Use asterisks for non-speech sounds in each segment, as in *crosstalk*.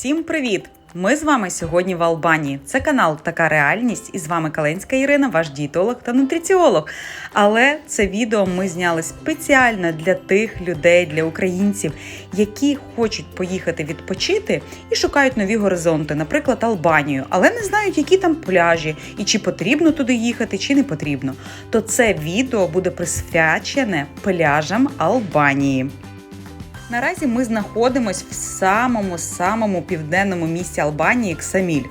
Всім привіт! Ми з вами сьогодні в Албанії. Це канал Така реальність, і з вами Каленська Ірина, ваш дієтолог та нутриціолог. Але це відео ми зняли спеціально для тих людей, для українців, які хочуть поїхати відпочити і шукають нові горизонти, наприклад, Албанію, але не знають, які там пляжі і чи потрібно туди їхати, чи не потрібно. То це відео буде присвячене пляжам Албанії. Наразі ми знаходимося в самому самому південному місті Албанії Ксаміль.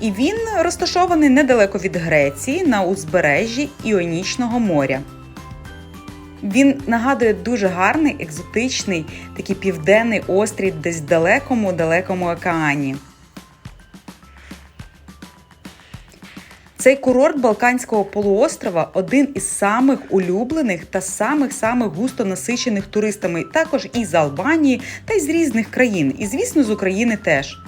І він розташований недалеко від Греції на узбережжі Іонічного моря. Він нагадує дуже гарний, екзотичний, такий південний острів десь в далекому далекому океані. Цей курорт Балканського полуострова один із самих улюблених та самих самих густо насичених туристами, також із Албанії та й з різних країн, і звісно, з України теж.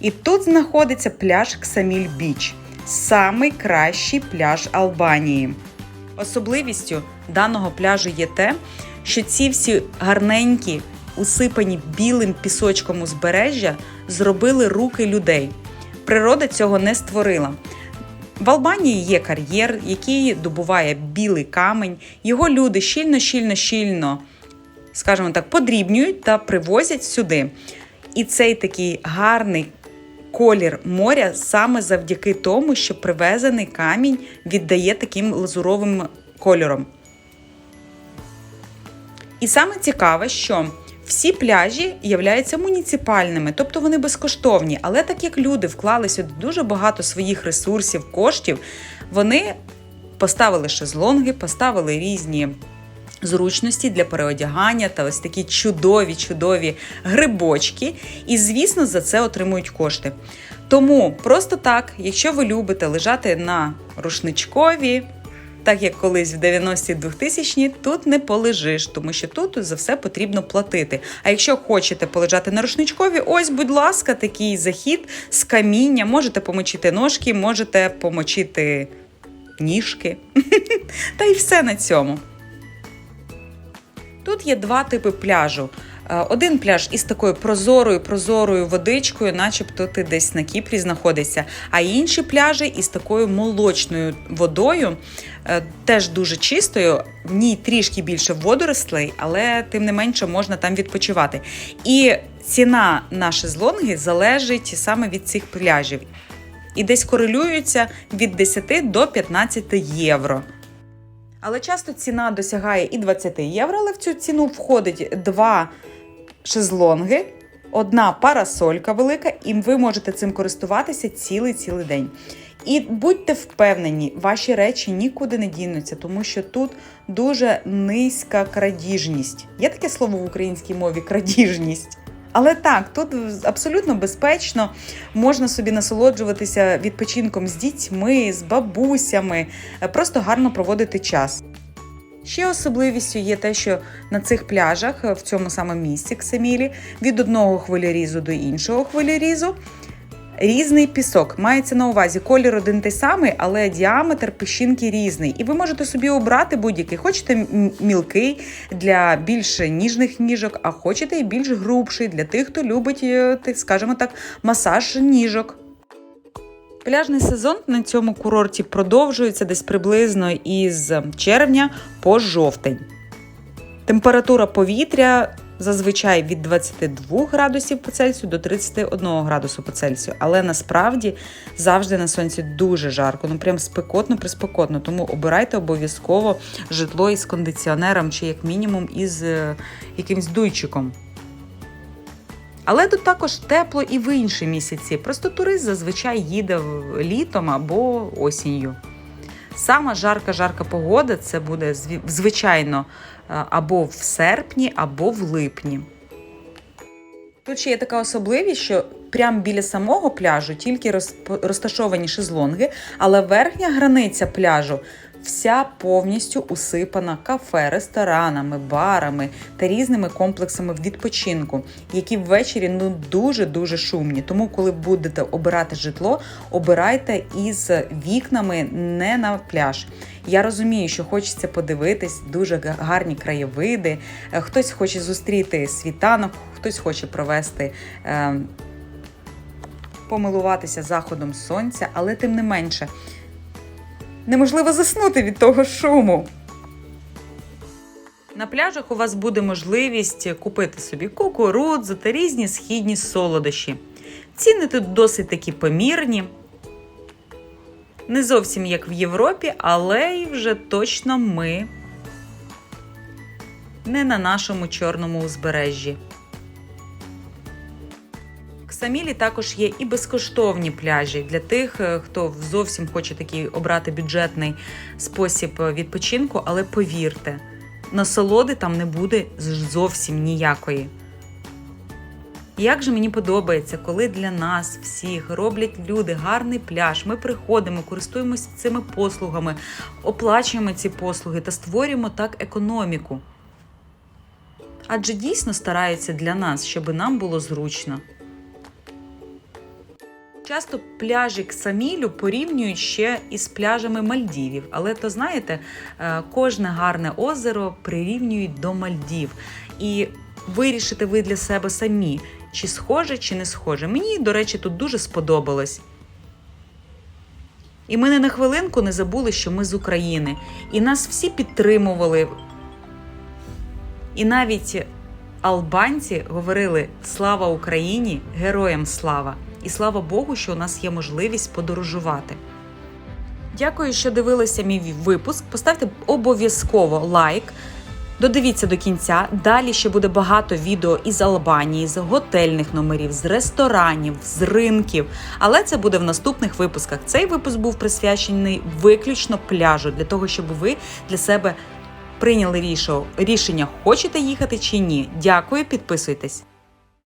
І тут знаходиться пляж Ксаміль Біч, самий кращий пляж Албанії. Особливістю даного пляжу є те, що ці всі гарненькі, усипані білим пісочком узбережжя зробили руки людей. Природа цього не створила. В Албанії є кар'єр, який добуває білий камінь. Його люди щільно, щільно, щільно, скажімо так, подрібнюють та привозять сюди. І цей такий гарний колір моря саме завдяки тому, що привезений камінь віддає таким лазуровим кольором. І саме цікаве, що всі пляжі являються муніципальними, тобто вони безкоштовні. Але так як люди вклали сюди дуже багато своїх ресурсів, коштів, вони поставили шезлонги, поставили різні. Зручності для переодягання та ось такі чудові, чудові грибочки, і, звісно, за це отримують кошти. Тому просто так, якщо ви любите лежати на рушничкові, так як колись в 90-ті 2000-ні, тут не полежиш, тому що тут за все потрібно платити. А якщо хочете полежати на рушничкові, ось, будь ласка, такий захід з каміння. Можете помочити ножки, можете помочити ніжки. *laughs* Та й все на цьому. Тут є два типи пляжу. Е, Один пляж із такою прозорою прозорою водичкою, начебто ти десь на Кіпрі знаходишся. А інші пляжі із такою молочною водою, е, теж дуже чистою. В ній трішки більше водорослей, але тим не менше можна там відпочивати. І ціна на шезлонги залежить саме від цих пляжів. І десь корелюються від 10 до 15 євро. Але часто ціна досягає і 20 євро, але в цю ціну входить два шезлонги, одна парасолька велика, і ви можете цим користуватися цілий цілий день. І будьте впевнені, ваші речі нікуди не дінуться, тому що тут дуже низька крадіжність. Є таке слово в українській мові крадіжність. Але так, тут абсолютно безпечно можна собі насолоджуватися відпочинком з дітьми, з бабусями, просто гарно проводити час. Ще особливістю є те, що на цих пляжах, е, в цьому самому місці Ксамілі, від одного хвилярізу до іншого хвилярізу різний пісок. Мається на увазі колір один той самий, але діаметр піщинки різний. І ви можете собі обрати будь-який. Хочете мілкий для більш ніжних ніжок, а хочете і більш грубший для тих, хто любить, е, скажімо так, масаж ніжок. Пляжний сезон на цьому курорті продовжується десь приблизно із червня по жовтень. Температура повітря зазвичай від 22 градусів по Цельсію до 31 градусу по Цельсію. Але насправді завжди на сонці дуже жарко, ну прям спекотно, приспекотно. Тому обирайте обов'язково житло із кондиціонером чи як мінімум із е, якимсь дуйчиком. Але тут також тепло і в інші місяці. Просто турист зазвичай їде літом або осінню. Сама жарка-жарка погода це буде звичайно е, або в серпні, або в липні. Тут ще є така особливість, що прямо біля самого пляжу тільки розташовані шезлонги, але верхня границя пляжу вся повністю усипана кафе, ресторанами, барами та різними комплексами відпочинку, які ввечері ну дуже дуже шумні. Тому, коли будете обирати житло, обирайте із вікнами не на пляж. Я розумію, що хочеться подивитись дуже гарні краєвиди. е, Хтось хоче зустріти світанок, хтось хоче провести. Е, Помилуватися заходом сонця, але тим не менше, неможливо заснути від того шуму. На пляжах у вас буде можливість купити собі кукурудзу та різні східні солодощі. Ціни тут досить такі помірні. Не зовсім як в Європі, але й вже точно ми не на нашому чорному узбережжі. Самілі також є і безкоштовні пляжі для тих, е, хто зовсім хоче такий обрати бюджетний спосіб е, відпочинку, але повірте, насолоди там не буде зовсім ніякої. Як же мені подобається, коли для нас всіх роблять люди гарний пляж, ми приходимо, користуємося цими послугами, оплачуємо ці послуги та створюємо так економіку. Адже дійсно стараються для нас, щоб нам було зручно. Часто пляжі Ксамілю порівнюють ще із пляжами Мальдівів, але то знаєте, е, кожне гарне озеро прирівнюють до Мальдів. І вирішите ви для себе самі, чи схоже, чи не схоже. Мені, до речі, тут дуже сподобалось. І ми не на хвилинку не забули, що ми з України. І нас всі підтримували. І навіть албанці говорили Слава Україні! Героям слава! І слава Богу, що у нас є можливість подорожувати. Дякую, що дивилися мій випуск. Поставте обов'язково лайк. Додивіться до кінця. Далі ще буде багато відео із Албанії, з готельних номерів, з ресторанів, з ринків. Але це буде в наступних випусках. Цей випуск був присвячений виключно пляжу, для того, щоб ви для себе прийняли рішення, хочете їхати чи ні. Дякую, підписуйтесь.